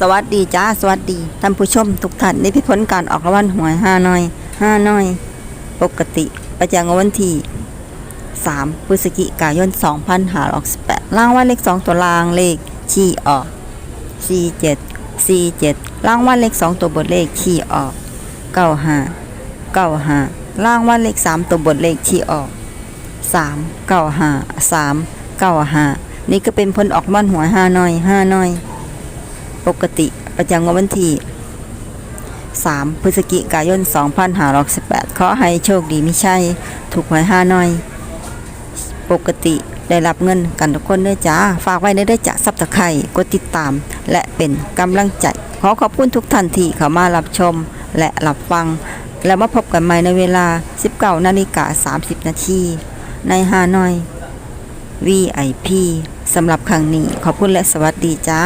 สวัสดีจ้าสวัสดีท่านผู้ชมทุกท่านในพิผลการออกรางวัลหวยห้าน้อยห้าน้อย ปกติประจำวันที่3พฤศจิกายน2568รางวัลเลข2ตัวรางเลขชี้ออก 47 47รางวัลเลข2ตัวบนเลขชี้ออก 95 95รางวัลเลข3ตัวบนเลขชี้ออก 3 95 3 95นี่ก็เป็นผลออกมันหัวห้าน้อยห้าน้อย ปกติประจำวันที่ 3 พฤศจิกายน 2568ขอให้โชคดีไม่ใช่ ถูกหวยห้าน้อย ปกติได้รับเงินกันทุกคนเด้อจ้า ฝากไว้เด้อจ้าซับตะไคร่กดติดตาม และเป็นกำลังใจ ขอขอบคุณทุกท่านที่เข้ามารับชมและรับฟัง แล้วมาพบกันใหม่ในเวลา 19นาฬิกา30 นาทีในฮานอย VIP สำหรับครั้งนี้ขอบคุณและสวัสดีจ้า